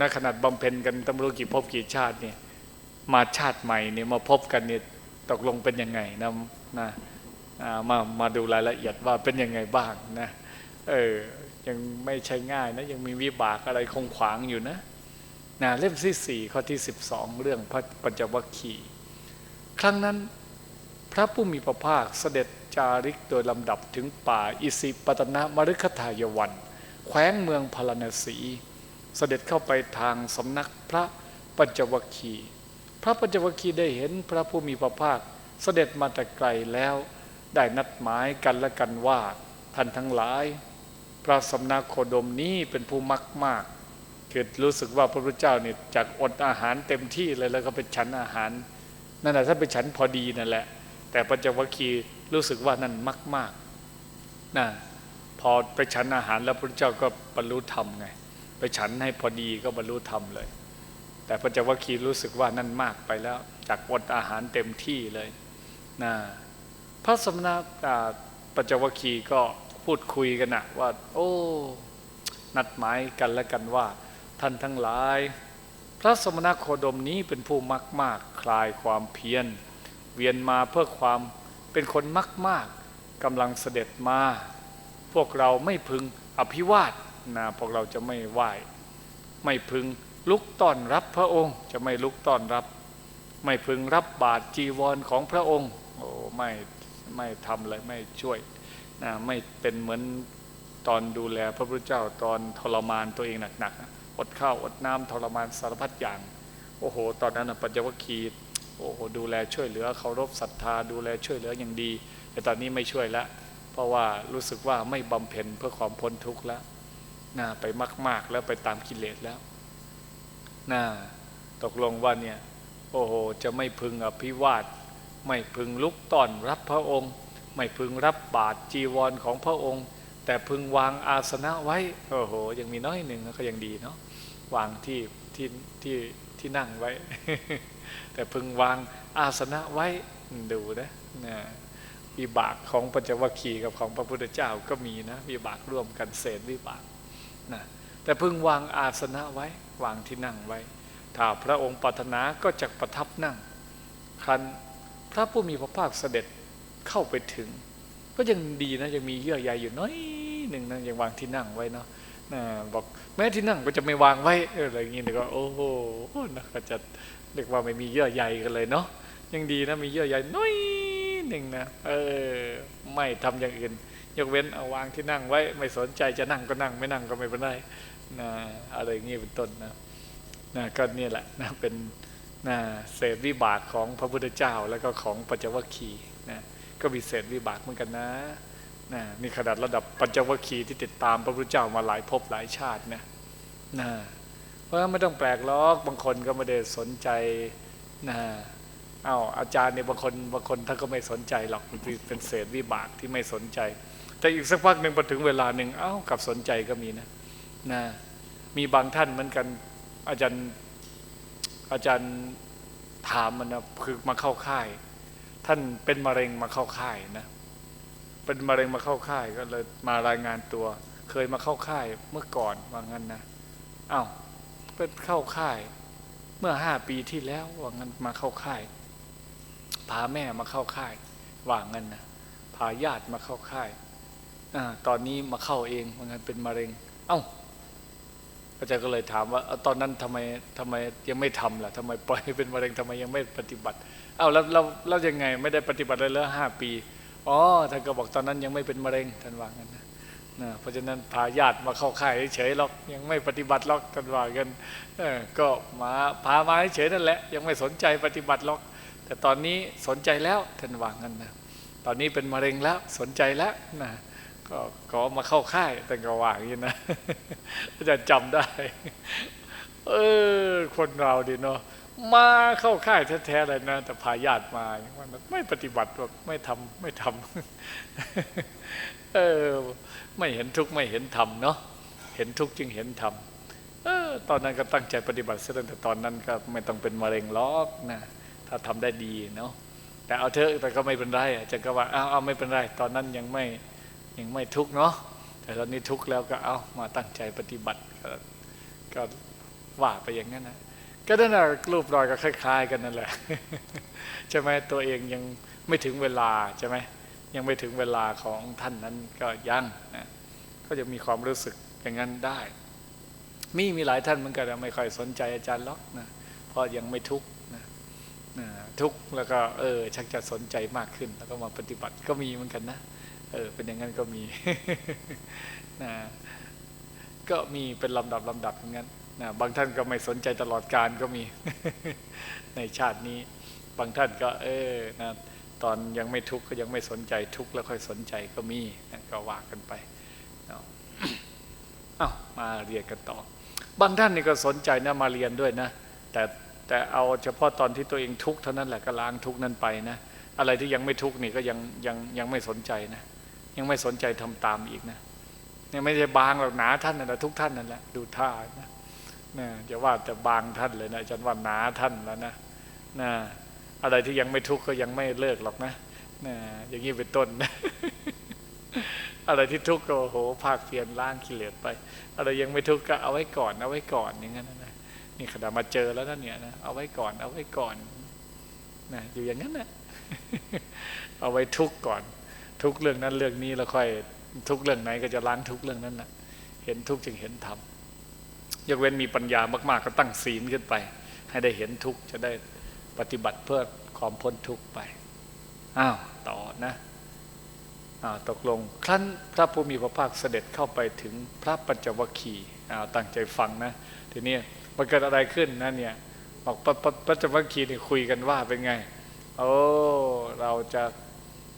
นะขนาดบำเพ็ญกันตำรวจกี่ภพกี่ชาติเนี่ยมาชาติใหม่เนี่ยมาพบกันเนี่ยตกลงเป็นยังไงนะนะมามาดูรายละเอียดว่าเป็นยังไงบ้างนะเออยังไม่ใช่ง่ายนะยังมีวิบากอะไรคงขวางอยู่นะนะเล่มที่สี่ข้อที่สิบสองเรื่องพระปัญจวัคคีย์ครั้งนั้นพระผู้มีพระภาคเสด็จจาริกโดยลำดับถึงป่าอิสิปตนะมฤคทายวันแขวงเมืองพารณสี เสด็จเข้าไปทางสำนักพระปัญจวัคคีย์พระปัญจวัคคีย์ได้เห็นพระผู้มีพระภาค เสด็จมาแต่ไกลแล้ว ได้นัดหมายกันและกันว่าท่านทั้งหลาย พระสำนักโคดมนี้เป็นผู้มักมากเกิดรู้สึกว่าพระพุทธเจ้าเนี่ยจากอดอาหารเต็มที่เลยแล้วก็ไปฉันอาหารนั่นแหละถ้าไปฉันพอดีนั่นแหละ แต่ปัญจวัคคีย์รู้สึกว่านั่นมักมากนะพอไปฉันอาหารแล้วพระพุทธเจ้าก็บรรลุธรรมไง ไปฉันให้พอดีก็บรรลุธรรมเลย แต่พระเจ้าวัคคีรู้สึกว่านั่นมากไปแล้วจากอดอาหารเต็มที่เลยนะพระสมณะอ่าปัญจวัคคีก็พูดคุยกันนะว่า โอ้ นัดหมายกันและกันว่า ท่านทั้งหลาย พระสมณโคดมนี้เป็นผู้มักมากคลายความเพียร เวียนมาเพื่อความเป็นคนมักมากกำลังเสด็จมา พวกเราไม่พึงอภิวาท นะพวกเราจะไม่ไหว้ไม่พึงลุกต้อนรับพระองค์ จะไม่ลุกต้อนรับ ไม่พึงรับบาตรจีวรของพระองค์โอ้ไม่ไม่ทำเลยไม่ช่วยนะไม่เป็นเหมือนตอนดูแลพระพุทธเจ้าตอนทรมานตัวเองหนักๆอดข้าวอดน้ำทรมานสารพัดอย่าง โอ้โห ตอนนั้นปัญจวัคคีย์โอ้โหดูแลช่วยเหลือเคารพศรัทธาดูแลช่วยเหลืออย่างดี แต่ตอนนี้ไม่ช่วยแล้วเพราะว่ารู้สึกว่าไม่บำเพ็ญเพื่อความพ้นทุกข์แล้ว น่าไปมาก ๆ แล้วไปตามกิเลสแล้วน่าตกลงว่าเนี่ยโอ้โหจะไม่พึงอภิวาท ไม่พึงลุกต้อนรับพระองค์ ไม่พึงรับบาตรจีวรของพระองค์ แต่พึงวางอาสนะไว้โอ้โหยังมีน้อยหนึ่งก็ยังดีเนาะวางที่ที่ที่ที่นั่งไว้ แต่พึงวางอาสนะไว้ดูนะนะวิบากของปัญจวัคคีย์กับของพระพุทธเจ้าก็มีนะวิบากร่วมกันเศษวิบาก นะแต่พึงวางอาสนะไว้ วางที่นั่งไว้ ถ้าพระองค์ปรารถนาก็จะประทับนั่ง ครั้นพระผู้มีพระภาคเสด็จเข้าไปถึง ก็ยังดีนะยังมีเยื่อใยอยู่น้อยหนึ่งนะยังวางที่นั่งไว้เนาะนะบอกแม้ที่นั่งก็จะไม่วางไว้อะไรอย่างงี้เดี๋ยวก็โอ้โหนะก็จะเรียกว่าไม่มีเยื่อใยกันเลยเนาะยังดีนะมีเยื่อใยน้อยหนึ่งนะเออไม่ทำอย่างอื่น ยกเว้นเอาวางที่นั่งไว้ ไม่สนใจจะนั่งก็นั่ง ไม่นั่งก็ไม่เป็นไรนะอะไรอย่างงี้เป็นต้นนะนะก็นี่แหละนะเป็นนะเศษวิบากของพระพุทธเจ้าแล้วก็ของปัญจวัคคีย์นะก็มีเศษวิบากเหมือนกันนะนะนี่ขนาดระดับปัญจวัคคีย์ที่ติดตามพระพุทธเจ้ามาหลายภพหลายชาตินะนะเพราะไม่ต้องแปลกหรอกบางคนก็ไม่ได้สนใจนะเอา้าอาจารย์เนี่ยบางคนบางคนท่านก็ไม่สนใจหรอกเป็นเศษวิบากที่ไม่สนใจ แต่อีกสักพักหนึ่งพอถึงเวลาหนึ่งเอ้ากับสนใจก็มีนะนะมีบางท่านเหมือนกัน อาจารย์อาจารย์ถามมันนะคือมาเข้าค่าย ท่านเป็นมะเร็งมาเข้าค่ายนะเป็นมะเร็งมาเข้าค่ายก็เลยมารายงานตัว เคยมาเข้าค่ายเมื่อก่อนว่างั้นนะอา้าวเป็นเข้าค่าย เมื่อห้าปีที่แล้วว่างั้นมาเข้าค่ายพาแม่มาเข้าค่ายว่างั้นนะพาญาติมาเข้าค่าย อตอนนี้มาเข้าเองว่างั้นเป็นมะเร็ง เอ้าอาจารย์ก็เลยถามว่าตอนนั้นทำไมทำไมยังไม่ทำล่ะทำไมปล่อยให้เป็นมะเร็งทำไมยังไม่ปฏิบัติ เอ้าแล้วเราเรายังไงไม่ได้ปฏิบัติเลยแล้วห้าปีอ๋อท่านก็บอกตอนนั้นยังไม่เป็นมะเร็งท่านว่างั้นนะนะเพราะฉะนั้นพาญาติมาเข้าค่ายเฉยๆหรอกยังไม่ปฏิบัติหรอกท่านว่ากันเออก็มาพามาเฉยนั่นแหละ ยังไม่สนใจปฏิบัติหรอก แต่ตอนนี้สนใจแล้วท่านว่างั้นนะตอนนี้เป็นมะเร็งแล้วสนใจแล้วนะ ก็ขอมาเข้าค่ายแต่ก็ว่าอย่างนี้นะอาจารย์จำได้ เออ คนเราดีเนาะมาเข้าค่ายแท้ๆเลยนะ แต่พาญาติมาว่าไม่ปฏิบัติแบบไม่ทำไม่ทำเออ ไม่เห็นทุกข์ไม่เห็นธรรมเนาะเห็นทุกข์จึงเห็นธรรมเออตอนนั้นก็ตั้งใจปฏิบัติเสียแต่ตอนนั้นก็ไม่ต้องเป็นมะเร็งล็อกนะถ้าทำได้ดีเนาะแต่เอาเถอะแต่ก็ไม่เป็นไรอาจารย์ก็ว่าเอาเอาไม่เป็นไร ตอนนั้นยังไม่ ยังไม่ทุกเนาะแต่ตอนนี้ทุกแล้วก็เอามาตั้งใจปฏิบัติก็กว่าไปอย่างนั้นนะก็นั่นแหละรูปรอยก็คล้าย ๆ กันนั่นแหละใช่ไหมตัวเองยังไม่ถึงเวลาใช่ไหมยังไม่ถึงเวลาของท่านนั้นก็ยังนะก็จะมีความรู้สึกอย่างนั้นได้ มีมีหลายท่านเหมือนกันไม่ค่อยสนใจอาจารย์ล็อกนะเพราะยังไม่ทุกนะนะทุกแล้วก็เออชักจะสนใจมากขึ้น แล้วก็มาปฏิบัติก็มีเหมือนกันนะ เออ เป็นอย่างนั้นก็มีนะก็มีเป็นลำดับลำดับอย่างนั้นนะบางท่านก็ไม่สนใจตลอดการก็มี ในชาตินี้ บางท่านก็ เออนะตอนยังไม่ทุกข์ก็ยังไม่สนใจทุกข์แล้วค่อยสนใจก็มีนะก็ว่ากันไปเอาเอามาเรียนกันต่อ บางท่านนี่ก็สนใจนะมาเรียนด้วยนะ แต่แต่เอาเฉพาะตอนที่ตัวเองทุกข์เท่านั้นแหละก็ล้างทุกข์นั้นไปนะ อะไรที่ยังไม่ทุกข์นี่ก็ยังยังยังไม่สนใจนะ ยังไม่สนใจทำตามอีกนะเนี่ยไม่ใช่บางหรอกหนาท่านนั่นแหละทุกท่านนั่นแหละดูท่านะนะจะว่าแต่บางท่านเลยนะฉันว่าหนาท่านแล้วนะนะอะไรที่ยังไม่ทุกข์ก็ยังไม่เลิกหรอกนะนะอย่างนี้เป็นต้นอะไรที่ทุกข์ก็โหภาคเพียรล้างกิเลสไป อะไรยังไม่ทุกข์ก็เอาไว้ก่อนเอาไว้ก่อนอย่างนั้นนะนี่ขณะมาเจอแล้วนั่นเนี่ยนะเอาไว้ก่อนเอาไว้ก่อนนะอยู่อย่างนั้นนะเอาไว้ทุกข์ก่อน ทุกเรื่องนั้นเรื่องนี้แล้วค่อยทุกเรื่องไหนก็จะล้างทุกเรื่องนั้นนะเห็นทุกจึงเห็นธรรมยกเว้นมีปัญญามาก ๆ ก็ตั้งศีลขึ้นไป ให้ได้เห็นทุกจะได้ปฏิบัติเพื่อความพ้นทุกไปอ้าวต่อนะอ้าวตกลงครั้นพระผู้มีพระภาคเสด็จเข้าไปถึงพระปัญจวัคคีย์อ้าวตั้งใจฟังนะทีนี้มันเกิดอะไรขึ้นนะเนี่ยบอกปัญจวัคคีย์นี่คุยกันว่าเป็นไง โอ้เราจะ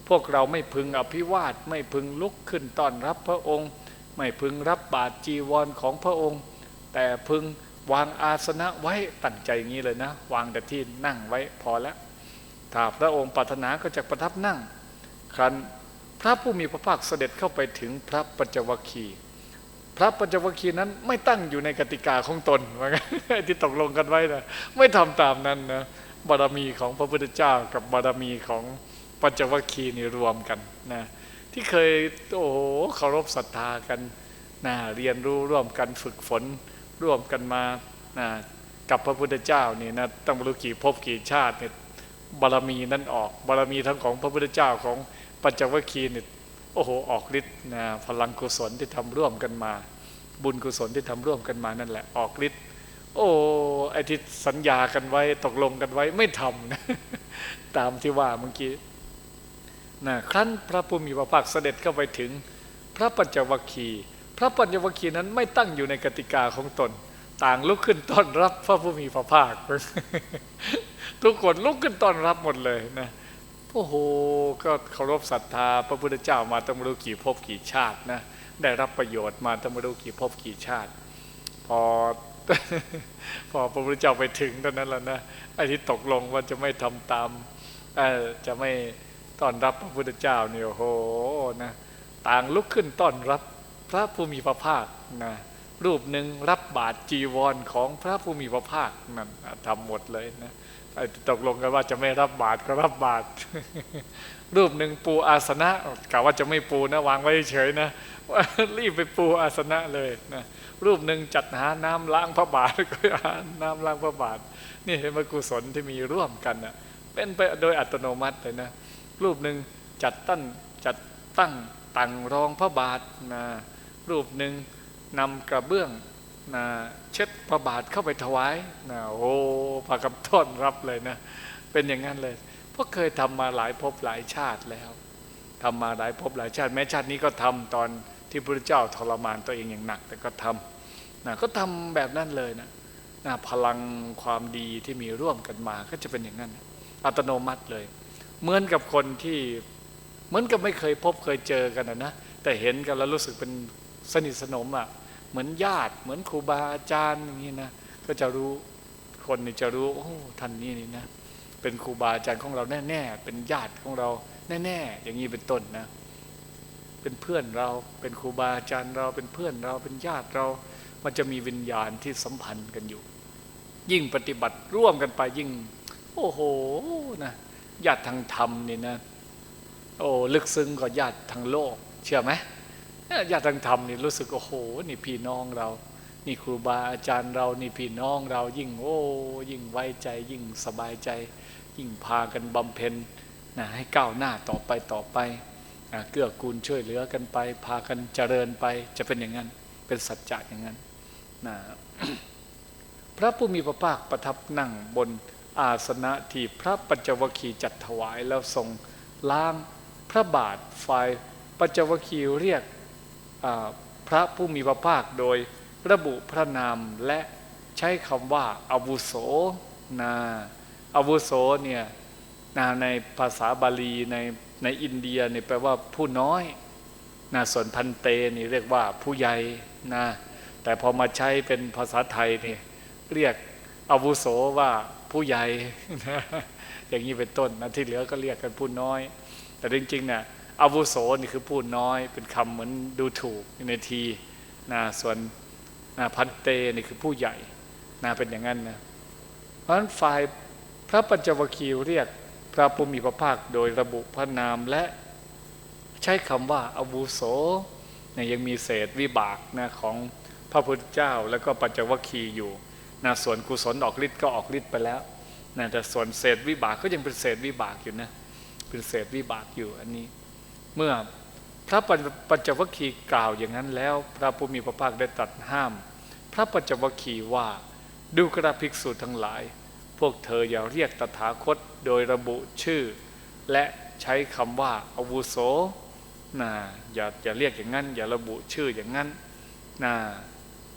พวกเราไม่พึงอภิวาทไม่พึงลุกขึ้นต้อนรับพระองค์ ไม่พึงรับบาตรจีวรของพระองค์ แต่พึงวางอาสนะไว้ตั้งใจอย่างนี้เลยนะ วางแต่ที่นั่งไว้พอแล้วถ้าพระองค์ปรารถนาก็จะประทับนั่ง ครั้นพระผู้มีพระภาคเสด็จเข้าไปถึงพระปัญจวัคคีย์พระปัญจวัคคีย์นั้นไม่ตั้งอยู่ในกติกาของตนว่างั้นที่ตกลงกันไว้นะไม่ทำตามนั้นนะบารมีของพระพุทธเจ้ากับบารมีของ ปัญจวัคคีย์นี่รวมกันนะที่เคยโอ้โหเคารพศรัทธากันนะเรียนรู้ร่วมกันฝึกฝนร่วมกันมานะกับพระพุทธเจ้านี่นะตั้งบรรลุกี่ภพกี่ชาติเนี่ยบารมีนั้นออกบารมีทั้งของพระพุทธเจ้าของปัญจวัคคีย์นี่โอ้โหออกฤทธิ์นะพลังกุศลที่ทำร่วมกันมา บุญกุศลที่ทำร่วมกันมานั่นแหละออกฤทธิ์โอ้ไอที่สัญญากันไว้ตกลงกันไว้ไม่ทำนะตามที่ว่าเมื่อกี้ นะครั้นพระผู้มีพระภาคเสด็จเข้าไปถึง พระปัญจวัคคีย์พระปัญจวัคคีย์นั้นไม่ตั้งอยู่ในกติกาของตน ต่างลุกขึ้นต้อนรับพระผู้มีพระภาค ทุกคนลุกขึ้นต้อนรับหมดเลยนะโอ้โหก็เคารพศรัทธาพระพุทธเจ้ามาตั้งม่รู้กี่ภพกี่ชาตินะได้รับประโยชน์มาตั้งม่รู้กี่ภพกี่ชาติ พอพอพระพุทธเจ้าไปถึงตอนนั้นแล้วนะไอ้ที่ตกลงว่าจะไม่ทำตามอจะไม่ ต้อนรับพระพุทธเจ้าเนี่ยโหนะต่างลุกขึ้นต้อนรับพระผู้มีพระภาคนะรูปหนึ่งรับบาตรจีวรของพระผู้มีพระภาคนั่นทำหมดเลยนะไอ้ตกลงกันว่าจะไม่รับบาตรก็รับบาตรรูปหนึ่งปูอาสนะกะว่าจะไม่ปูนะวางไว้เฉยนะรีบไปปูอาสนะเลยนะรูปหนึ่งจัดหาน้ำล้างพระบาทก็หาน้ำล้างพระบาท นี่เห็นไหมกุศลที่มีร่วมกันนะเป็นไปโดยอัตโนมัติเลยนะ รูปหนึ่งจัดตั้งจัดตั้งตังรองพระบาทนะรูปหนึ่งนำกระเบื้องนะเช็ดพระบาทเข้าไปถวายนะโอ้พากับต้อนรับเลยนะ เป็นอย่างนั้นเลยเพราะเคยทำมาหลายภพหลายชาติแล้วทำมาหลายภพหลายชาติ แม้ชาตินี้ก็ทำตอนที่พระเจ้าทรมานตัวเองอย่างหนัก แต่ก็ทำนะก็ทำแบบนั้นเลยนะนะพลังความดีที่มีร่วมกันมาก็จะเป็นอย่างนั้น อัตโนมัติเลย เหมือนกับคนที่เหมือนกับไม่เคยพบเคยเจอกันนะนะแต่เห็นกันแล้วรู้สึกเป็นสนิทสนมอะ่ะเหมือนญาติ เหมือนครูบาอาจารย์อย่างนี้นะก็จะรู้คนนี่จะรู้โอ้ท่านนี้นี่นะเป็นครูบาอาจารย์ของเราแน่ ๆ เป็นญาติของเราแน่ ๆ อย่างนี้เป็นต้นนะ เป็นเพื่อนเราเป็นครูบาอาจารย์เราเป็นเพื่อนเราเป็นญาติเรา มันจะมีวิญญาณที่สัมพันธ์กันอยู่ ยิ่งปฏิบัติร่วมกันไปยิ่ง โอ้โหนะ ญาติทางธรรมนี่นะ โอ้ลึกซึ้งกว่าญาติทางโลก เชื่อไหมญาติทางธรรมนี่รู้สึกโอ้โห นี่พี่น้องเรา นี่ครูบาอาจารย์เรานี่พี่น้องเรายิ่งโอ้ยิ่งไว้ใจ ยิ่งสบายใจ ยิ่งพากันบำเพ็ญนะให้ก้าวหน้าต่อไปต่อไปนะเกื้อกูลช่วยเหลือกันไป พากันเจริญไปจะเป็นอย่างนั้น เป็นสัจจะอย่างนั้นนะพระผู้มีพระภาคประทับนั่งบน อาสนะที่พระปัญจวคีจัดถวายแล้วทรงล้างพระบาทฝ่ายปัญจวคีเรียกพระผู้มีพระภาคโดยระบุพระนามและใช้คำว่าอาวุโสนาอาวุโสเนี่ยนาในภาษาบาลีในในอินเดียนี่แปลว่าผู้น้อยนะส่วนพันเตนี่เรียกว่าผู้ใหญ่นะแต่พอมาใช้เป็นภาษาไทยเนี่ยเรียก อาวุโสว่าผู้ใหญ่อย่างนี้เป็นต้นนะที่เหลือก็เรียกกันผู้น้อย แต่จริงๆเนี่ยอาวุโสนี่คือผู้น้อยเป็นคำเหมือนดูถูกในทีนะส่วนนะพันเตนี่คือผู้ใหญ่นะเป็นอย่างนั้นนะเพราะฉะนั้นฝ่ายพระปัญจวคีเรียกพระผู้มีพระภาคโดยระบุพระนามและใช้คำว่าอาวุโสเนี่ยยังมีเศษวิบากนะของพระพุทธเจ้า แล้วก็ปัญจวคีอยู่ นะส่วนกุศลออกฤทธิ์ก็ออกฤทธิ์ไปแล้วนะแต่ส่วนเศษวิบากก็ยังเป็นเศษวิบากอยู่นะเป็นเศษวิบากอยู่อันนี้ เมื่อพระปัญจวัคคีย์กล่าวอย่างนั้นแล้ว พระผู้มีพระภาคได้ตรัสห้าม พระปัญจวัคคีย์ว่าดูกระภิกษุทั้งหลาย พวกเธออย่าเรียกตถาคตโดยระบุชื่อ และใช้คำว่าอาวุโสนะอย่าอย่าเรียกอย่างนั้น อย่าระบุชื่ออย่างนั้นนะ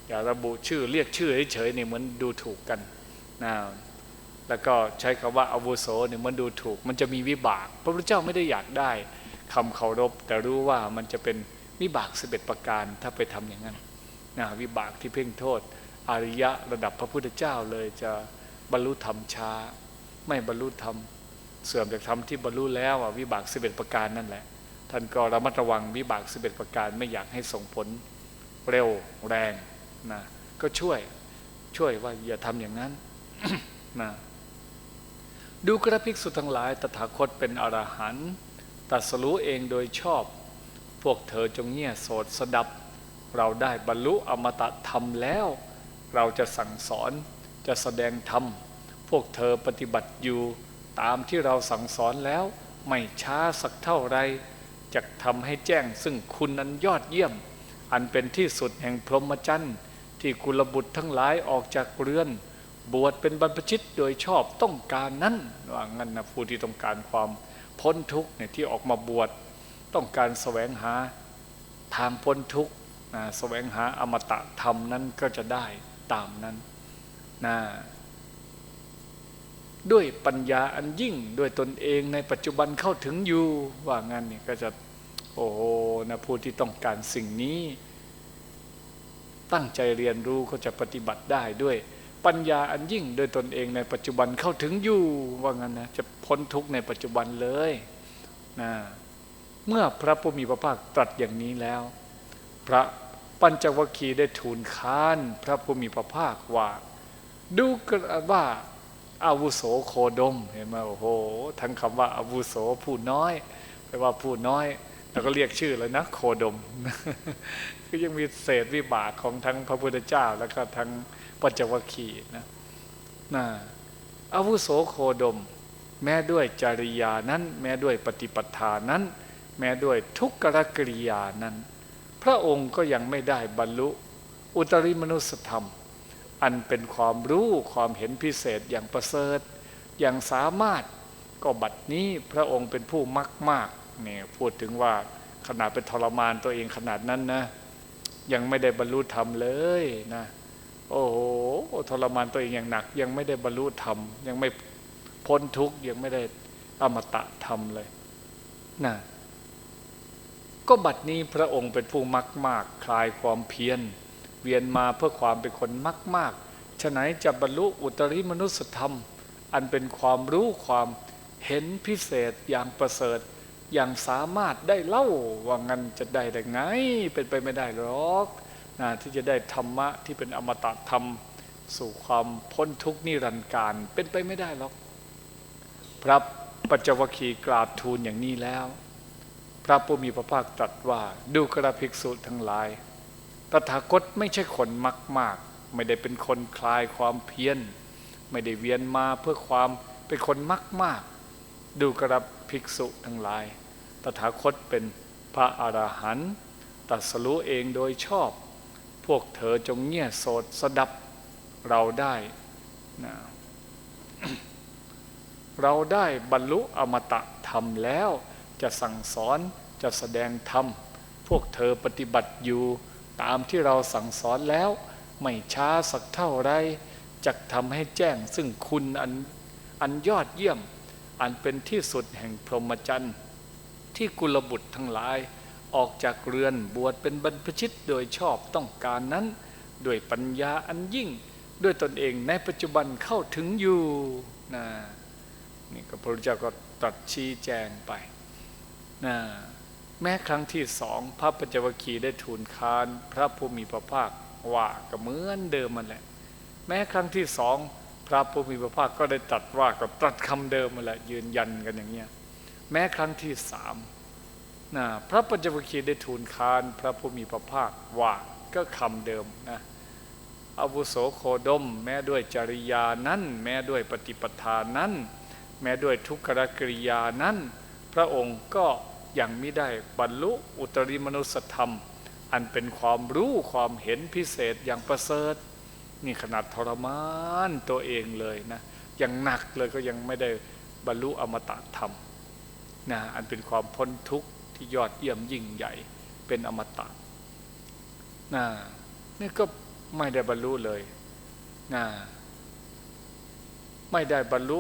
อย่าระบุชื่อเรียกชื่อเฉยๆนี่เหมือนดูถูกกันนะแล้วก็ใช้คำว่าอาวุโสเนี่ยมันดูถูก มันจะมีวิบาก พระพุทธเจ้าไม่ได้อยากได้คำเคารพ แต่รู้ว่ามันจะเป็นวิบากสิบเอ็ดประการถ้าไปทำอย่างนั้นนะวิบากที่เพ่งโทษ อริยะระดับพระพุทธเจ้าเลยจะบรรลุธรรมช้า ไม่บรรลุธรรมเสื่อมจากธรรมที่บรรลุแล้ววิบากสิบเอ็ดประการนั่นแหละ ท่านก็ระมัดระวังวิบากสิบเอ็ดประการไม่อยากให้ส่งผลเร็วแรง นะก็ช่วยช่วยว่าอย่าทำอย่างนั้นนะดูกระภิกษุทั้งหลาย ตถาคตเป็นอรหันต์ตัดสรู้เองโดยชอบ พวกเธอจงเงี่ยโสดสดับ เราได้บรรลุอมตะธรรมแล้ว เราจะสั่งสอนจะแสดงธรรม พวกเธอปฏิบัติอยู่ ตามที่เราสั่งสอนแล้ว ไม่ช้าสักเท่าไรจะทำให้แจ้งซึ่งคุณนั้นยอดเยี่ยม อันเป็นที่สุดแห่งพรหมจรรย์ ที่กุลบุตรทั้งหลายออกจากเรือน บวชเป็นบรรพชิตโดยชอบต้องการนั้นว่างั้นนะผู้ที่ต้องการความพ้นทุกข์เนี่ยที่ออกมาบวชต้องการแสวงหาทางพ้นทุกข์นะแสวงหาอมตะธรรมนั้นก็จะได้ตามนั้นนะด้วยปัญญาอันยิ่งด้วยตนเองในปัจจุบันเข้าถึงอยู่ว่างั้นเนี่ยก็จะโอ้โหนะผู้ที่ต้องการสิ่งนี้ ตั้งใจเรียนรู้ก็จะปฏิบัติได้ด้วย ปัญญาอันยิ่งโดยตนเองในปัจจุบันเข้าถึงอยู่ว่างั้นนะจะพ้นทุกข์ในปัจจุบันเลยนะเมื่อพระผู้มีพระภาคตรัสอย่างนี้แล้ว พระปัญจวัคคีย์ได้ทูลค้านพระผู้มีพระภาคว่าดูกระว่าอาวุโสโคดมเห็นไหมโอ้โห ทั้งคำว่าอาวุโสผู้น้อยแปลว่าผู้น้อย แล้วก็เรียกชื่อเลยนะ โคดม ก็ยังมีเศษวิบากของทั้งพระพุทธเจ้า แล้วก็ทั้งปัจจวัคคีนะนะอาวุโสโคดม แม้ด้วยจริยานั้น แม้ด้วยปฏิปทานั้น แม้ด้วยทุกขกริยานั้น พระองค์ก็ยังไม่ได้บรรลุ อุตริมนุสธรรม อันเป็นความรู้ความเห็นพิเศษอย่างประเสริฐอย่างสามารถก็บัดนี้พระองค์เป็นผู้มักมาก นี่ยพูดถึงว่าขนาดเป็นทรมานตัวเองขนาดนั้นนะ ยังไม่ได้บรรลุธรรมเลยนะ โอ้โหทรมานตัวเองอย่างหนัก ยังไม่ได้บรรลุธรรม ยังไม่พ้นทุกข์ยังไม่ได้อมตะธรรมเลยนะก็บัดนี้พระองค์เป็นผู้มักมากคลายความเพียรเวียนมาเพื่อความเป็นคนมักมากฉะไหนจะบรรลุอุตริมนุสธรรม อันเป็นความรู้ความเห็นพิเศษอย่างประเสริฐ อย่างสามารถได้เล่าว่างั้นจะได้ได้ไง เป็นไปไม่ได้หรอกนะที่จะได้ธรรมะที่เป็นอมตะธรรม สู่ความพ้นทุกข์นิรันดร์การเป็นไปไม่ได้หรอก พระปัจจวคีกราบทูลอย่างนี้แล้ว พระผู้มีพระภาคตรัสว่าดูกระภิกษุทั้งหลาย ตถาคตไม่ใช่คนมากมากไม่ได้เป็นคนคลายความเพียรไม่ได้เวียนมาเพื่อความเป็นคนมากมาก ดูกระภิกษุทั้งหลาย ตถาคตเป็นพระอรหันต์ตรัสรู้เองโดยชอบ พวกเธอจงเงี่ยโสดสดับเราได้นะเราได้บรรลุอมตะธรรมแล้ว จะสั่งสอนจะแสดงธรรม พวกเธอปฏิบัติอยู่ ตามที่เราสั่งสอนแล้ว ไม่ช้าสักเท่าไรจะทำให้แจ้งซึ่งคุณอันอันยอดเยี่ยม อันเป็นที่สุดแห่งพรหมจรรย์ ที่กุลบุตรทั้งหลาย ออกจากเรือนบวชเป็นบรรพชิตโดยชอบต้องการนั้น ด้วยปัญญาอันยิ่ง ด้วยตนเองในปัจจุบันเข้าถึงอยู่นะนี่ก็พระพุทธเจ้าก็ตรัสชี้แจงไปนะแม้ครั้งที่สองพระปัญจวัคคีย์ได้ทูลคาน พระผู้มีพระภาคว่าก็เหมือนเดิมมันแหละ แม้ครั้งที่สอง พระผู้มีพระภาคก็ได้ตรัสว่าก็ตรัสคำเดิมมาแหละยืนยันกันอย่างเงี้ยแม้ครั้งที่สามนะพระปัญจวัคคีย์ได้ทูลคานพระผู้มีพระภาคว่าก็คำเดิมนะอาวุโสโคดม แม้ด้วยจริยานั้น แม้ด้วยปฏิปทานั้น แม้ด้วยทุกขกริยานั้น พระองค์ก็ยังไม่ได้บรรลุอุตริมนุสธรรม อันเป็นความรู้ความเห็นพิเศษอย่างประเสริฐ นี่ขนาดทรมานตัวเองเลยนะยังหนักเลยก็ยังไม่ได้บรรลุอมตะธรรมนะอันเป็นความพ้นทุกข์ที่ยอดเยี่ยมยิ่งใหญ่เป็นอมตะนะนี่ก็ไม่ได้บรรลุเลยนะไม่ได้บรรลุ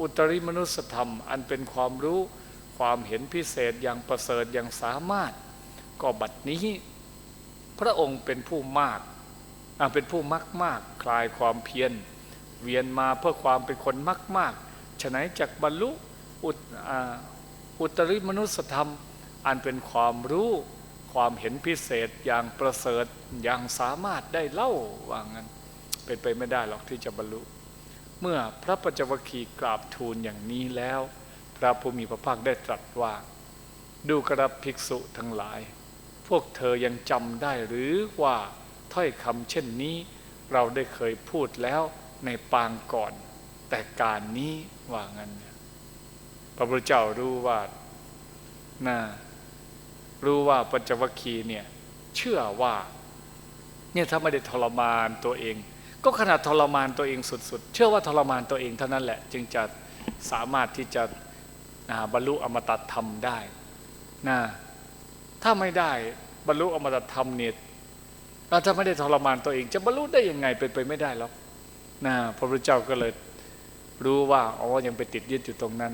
อุตริมนุสธรรม อันเป็นความรู้ความเห็นพิเศษอย่างประเสริฐอย่างสามารถ ก็บัดนี้ พระองค์เป็นผู้มาก เป็นผู้มักมากคลายความเพียร เวียนมาเพื่อความเป็นคนมักมากฉะไหนจากบรรลุอุตอ่าอุตริมนุสธรรม อันเป็นความรู้ความเห็นพิเศษอย่างประเสริฐอย่างสามารถได้เล่าว่างั้น เป็นไปไม่ได้หรอกที่จะบรรลุ เมื่อพระปัญจวคีกราบทูลอย่างนี้แล้ว พระผู้มีพระภาคได้ตรัสว่า ดูกระภิกษุทั้งหลาย พวกเธอยังจำได้หรือว่า ถ้อยคำเช่นนี้ เราได้เคยพูดแล้วในปางก่อน แต่การนี้ว่างั้นพระพุทธเจ้ารู้ว่าน่ารู้ว่าปัญจวัคคีเนี่ยเชื่อว่าเนี่ยถ้าไม่ได้ทรมานตัวเอง ก็ขนาดทรมานตัวเองสุด ๆ เชื่อว่าทรมานตัวเองเท่านั้นแหละ จึงจะสามารถที่จะบรรลุอมตะธรรมได้นะถ้าไม่ได้บรรลุอมตะธรรมเนี่ย ถ้าไม่ได้ทรมานตัวเอง จะบรรลุได้ยังไงเป็นไปไม่ได้หรอกนะพระพุทธเจ้าก็เลยรู้ว่าอ๋อยังไปติดยึดอยู่ตรงนั้น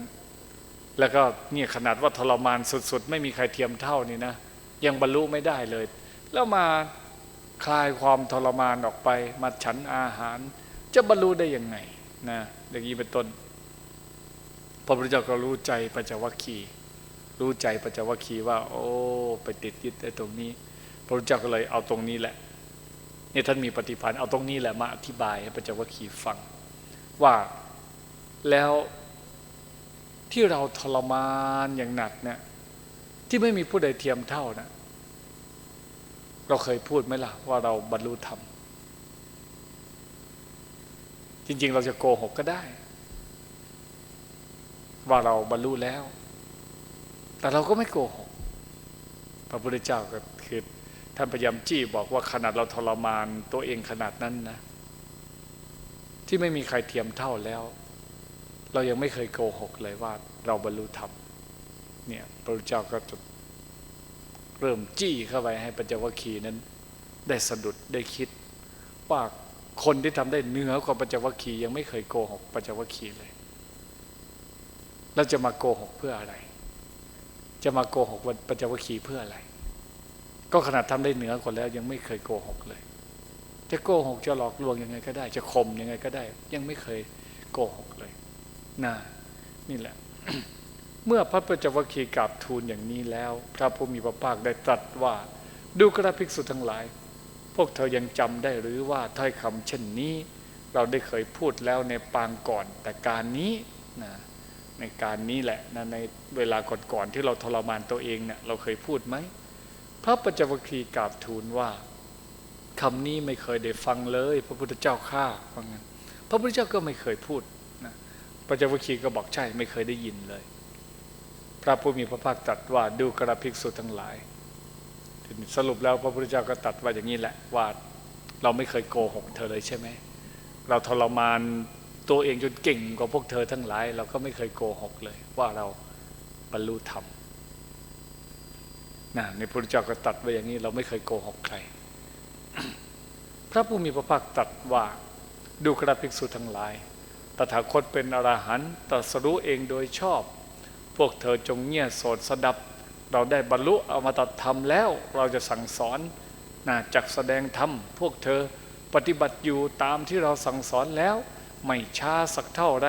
แล้วก็เนี่ยขนาดว่าทรมานสุดๆ ไม่มีใครเทียมเท่านี่นะยังบรรลุไม่ได้เลย แล้วมาคลายความทรมานออกไป มาฉันอาหาร จะบรรลุได้ยังไงนะอย่างนี้เป็นต้นพระพุทธเจ้าก็รู้ใจปัญจวัคคีย์รู้ใจปัญจวัคคีย์ว่า โอ้ ไปติดยึดในตรงนี้ พระพุทธเจ้าก็เลยเอาตรงนี้แหละเนี่ยท่านมีปฏิพันธ์เอาตรงนี้แหละมาอธิบายให้ปัญจวัคคีย์ฟัง ว่าแล้วที่เราทรมานอย่างหนักเนี่ยที่ไม่มีผู้ใดเทียมเท่านะเราเคยพูดไหมล่ะ ว่าเราบรรลุธรรมจริง ๆ เราจะโกหกก็ได้ ว่าเราบรรลุแล้ว แต่เราก็ไม่โกหก พระพุทธเจ้าก็คือ ท่านพยายามจี้บอกว่าขนาดเราทรมานตัวเองขนาดนั้นนะ ที่ไม่มีใครเทียมเท่าแล้ว เรายังไม่เคยโกหกเลยว่า เราบรรลุธรรมเนี่ยพระเจ้าก็จะเริ่มจี้เข้าไปให้ปัญจวัคคีย์นั้น ได้สะดุดได้คิด ว่าคนที่ทำได้เหนือกว่าปัญจวัคคีย์ยังไม่เคยโกหกปัญจวัคคีย์เลยแล้วจะมาโกหกเพื่ออะไร จะมาโกหกวันปัญจวัคคีย์เพื่ออะไร ก็ขนาดทำได้เหนือกว่าแล้ว ยังไม่เคยโกหกเลย จะโกหกจะหลอกลวงยังไงก็ได้ จะข่มยังไงก็ได้ ยังไม่เคยโกหกเลยน่านี่แหละ เมื่อพระปัญจวัคคีกราบทูลอย่างนี้แล้ว พระผู้มีพระภาคได้ตรัสว่า ดูกระภิกษุทั้งหลาย พวกเธอยังจำได้หรือว่าถ้อยคำเช่นนี้ เราได้เคยพูดแล้วในปางก่อน แต่การนี้นะในการนี้แหละนะในเวลาก่อนๆที่เราทรมานตัวเองเนี่ยเราเคยพูดไหม พระปัญจวัคคีย์กราบทูลว่าคำนี้ไม่เคยได้ฟังเลย พระพุทธเจ้าข้าว่างั้นพระพุทธเจ้าก็ไม่เคยพูดนะปัญจวัคคีย์ก็บอกใช่ไม่เคยได้ยินเลย พระผู้มีพระภาคตรัสว่าดูกระภิกษุทั้งหลายสรุปแล้วพระพุทธเจ้าก็ตรัสว่าอย่างนี้แหละว่าเราไม่เคยโกหกเธอเลยใช่ไหมเราทรมานตัวเองจนเก่งกว่าพวกเธอทั้งหลาย เราก็ไม่เคยโกหกเลย ว่าเราบรรลุธรรม นะในพระพุทธเจ้าก็ตรัสไว้อย่างนี้เราไม่เคยโกหกใคร พระผู้มีพระภาคตรัสว่าดูกระภิกษุทั้งหลาย ตถาคตเป็นอรหันต์ตรัสรู้เองโดยชอบ พวกเธอจงเงี่ยโสดสดับ เราได้บรรลุอมตะธรรมแล้ว เราจะสั่งสอนนะจักแสดงธรรม พวกเธอปฏิบัติอยู่ตามที่เราสั่งสอนแล้ว ไม่ช้าสักเท่าไร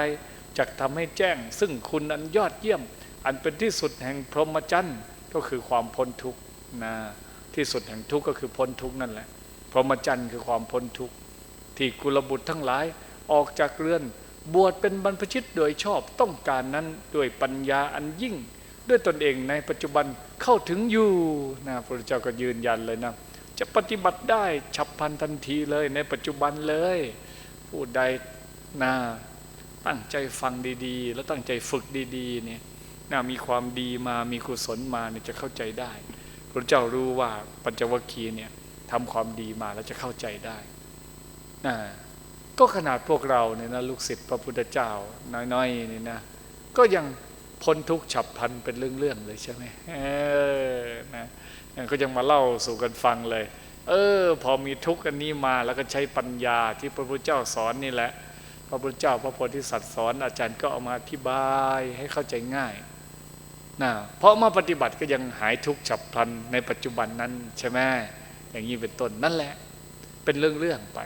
จักทำให้แจ้ง ซึ่งคุณอันยอดเยี่ยม อันเป็นที่สุดแห่งพรหมจรรย์ ก็คือความพ้นทุกข์นะที่สุดแห่งทุกข์ก็คือพ้นทุกข์นั่นแหละพรหมจรรย์คือความพ้นทุกข์ที่กุลบุตรทั้งหลายออกจากเรือน บวชเป็นบรรพชิตโดยชอบต้องการนั้นด้วยปัญญาอันยิ่ง ด้วยตนเองในปัจจุบันเข้าถึงอยู่นะพระเจ้าก็ยืนยันเลยนะจะปฏิบัติได้ฉับพลันทันทีเลยในปัจจุบันเลย ผู้ใดนะตั้งใจฟังดีๆ แล้วตั้งใจฝึกดีๆเนี่ย นะมีความดีมามีกุศลมาเนี่ยจะเข้าใจได้ พระเจ้ารู้ว่าปัญจวัคคีย์เนี่ยทำความดีมาแล้วจะเข้าใจได้นะก็ขนาดพวกเราเนี่ยนะลูกศิษย์พระพุทธเจ้าน้อยๆนี่นะก็ยังพ้นทุกข์ฉับพลันเป็นเรื่องๆเลยใช่ไหมเออนะก็ยังมาเล่าสู่กันฟังเลย เออ พอมีทุกข์อันนี้มาแล้วก็ใช้ปัญญาที่พระพุทธเจ้าสอนนี่แหละ พระพุทธเจ้าพระโพธิสัตว์สอนอาจารย์ก็เอามาอธิบายให้เข้าใจง่าย นะเพราะมาปฏิบัติก็ยังหายทุกข์ฉับพลันในปัจจุบันนั้นใช่ไหมอย่างนี้เป็นต้นนั่นแหละ เป็นเรื่องๆไป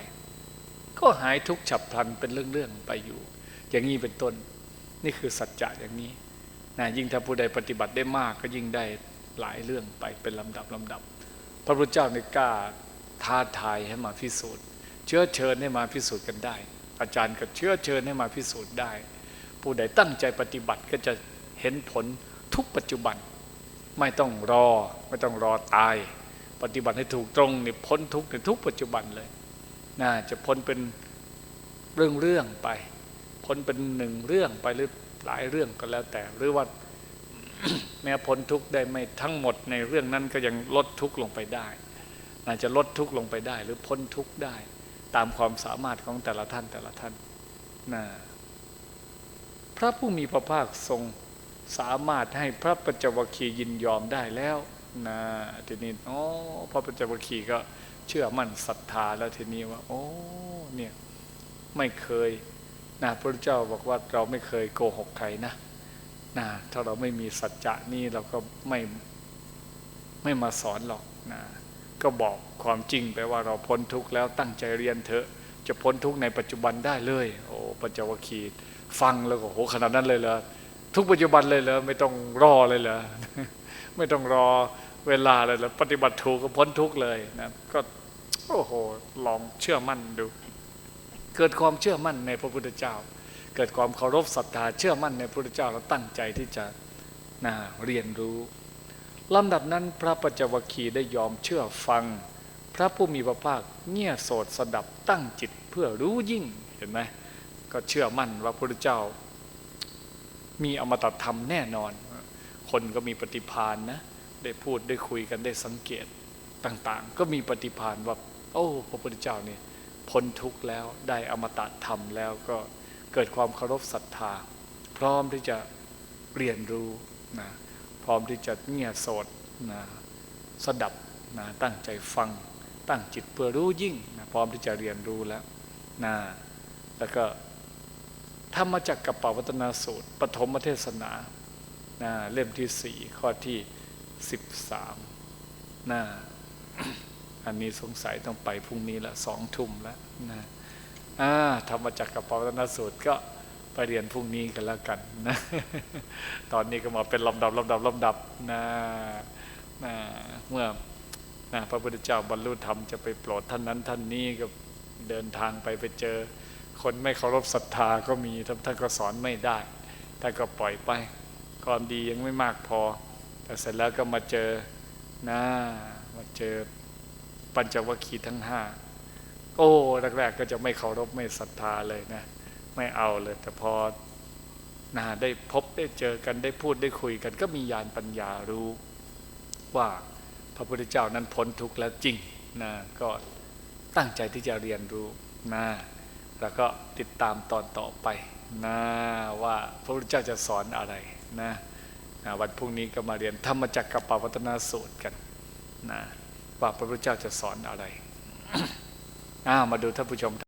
ก็หายทุกข์ฉับพลันเป็นเรื่องๆไปอยู่ อย่างนี้เป็นต้น นี่คือสัจจะอย่างนี้นะยิ่งถ้าผู้ใดปฏิบัติได้มากก็ยิ่งได้หลายเรื่องไปเป็นลำดับลำดับ พระพุทธเจ้าในกล้าท้าทายให้มาพิสูจน์ เชื้อเชิญให้มาพิสูจน์กันได้ อาจารย์ก็เชื้อเชิญให้มาพิสูจน์ได้ ผู้ใดตั้งใจปฏิบัติก็จะเห็นผล ทุกปัจจุบัน ไม่ต้องรอ ไม่ต้องรอตาย ปฏิบัติให้ถูกตรงนี่พ้นทุกในทุกปัจจุบันเลยน่าจะพ้นเป็นเรื่องเรื่องไป พ้นเป็นหนึ่งเรื่องไปหรือหลายเรื่องก็แล้วแต่ หรือว่าแม้พ้นทุกได้ไม่ทั้งหมดในเรื่องนั้นก็ยังลดทุกลงไปได้อาจจะลดทุกลงไปได้ หรือพ้นทุกได้ ตามความสามารถของแต่ละท่านแต่ละท่านนะพระผู้มีพระภาคทรง สามารถให้พระปัจจวัคคียินยอมได้แล้วนะทีนี้อ๋อพระปัจจวัคคีย์ก็เชื่อมั่นศรัทธาแล้วทีนี้ว่าโอ้เนี่ยไม่เคยนะพระเจ้าบอกว่าเราไม่เคยโกหกใครนะนะถ้าเราไม่มีสัจจะนี่เราก็ไม่ไม่มาสอนหรอกนะก็บอกความจริงไปว่าเราพ้นทุกข์แล้วตั้งใจเรียนเถอะ จะพ้นทุกข์ในปัจจุบันได้เลย โอ้ปัญจวัคคีย์ฟังแล้วก็โหขนาดนั้นเลยเหรอ ทุกปัจจุบันเลยเหรอไม่ต้องรอเลยเหรอไม่ต้องรอเวลาเลยเหรอปฏิบัติถูกก็พ้นทุกเลยนะก็โอ้โหลองเชื่อมั่นดู เกิดความเชื่อมั่นในพระพุทธเจ้า เกิดความเคารพศรัทธาเชื่อมั่นในพระพุทธเจ้าแล้วตั้งใจที่จะนะเรียนรู้ลำดับนั้นพระปัจจวคีได้ยอมเชื่อฟัง พระผู้มีพระภาคเงี่ยโสดสดับตั้งจิตเพื่อรู้ยิ่งเห็นไหมก็เชื่อมั่นว่าพระพุทธเจ้า มีอมตะธรรมแน่นอน คนก็มีปฏิพานนะ ได้พูดได้คุยกันได้สังเกตต่างๆ ก็มีปฏิพานว่า โอ้ พระพุทธเจ้าเนี่ยพ้นทุกข์แล้วได้อมตะธรรมแล้วก็เกิดความเคารพศรัทธา พร้อมที่จะเรียนรู้นะพร้อมที่จะเงี่ยโสดนะสดับนะตั้งใจฟัง ตั้งจิตเพื่อรู้ยิ่งนะพร้อมที่จะเรียนรู้แล้วนะแล้วก็ ธรรมจักกับปวัตนาสูตร ปฐมเทศนานะเล่มที่สี่ข้อที่สิบสามนะอันนี้สงสัยต้องไปพรุ่งนี้ละสองทุ่มแล้วนะธรรมจักรกับปวัตนาสูตรก็ไปเรียนพรุ่งนี้กันแล้วกันนะ ตอนนี้ก็มาเป็นลำดับลำดับลำดับนะนะเมื่อนะพระพุทธเจ้าบรรลุธรรมจะไปโปรดท่านนั้นท่านนี้ก็เดินทางไปไปเจอ คนไม่เคารพศรัทธาก็มีท่านก็สอนไม่ได้ท่านก็ปล่อยไป ความดียังไม่มากพอ แต่เสร็จแล้วก็มาเจอนะมาเจอปัญจวัคคีย์ทั้งห้าโอ้แรกๆก็จะไม่เคารพไม่ศรัทธาเลยนะ ไม่เอาเลย แต่พอนะได้พบได้เจอกันได้พูดได้คุยกัน ก็มีญาณปัญญารู้ ว่าพระพุทธเจ้านั้นพ้นทุกข์แล้วจริงนะก็ตั้งใจที่จะเรียนรู้นะ แล้วก็ติดตามตอนต่อไปนะว่าพระพุทธเจ้าจะสอนอะไรนะนะวันพรุ่งนี้ก็มาเรียนธรรมจักรกับปวัตนาสูตรกันนะว่าพระพุทธเจ้าจะสอนอะไรอ้าวมาดูท่านผู้ชม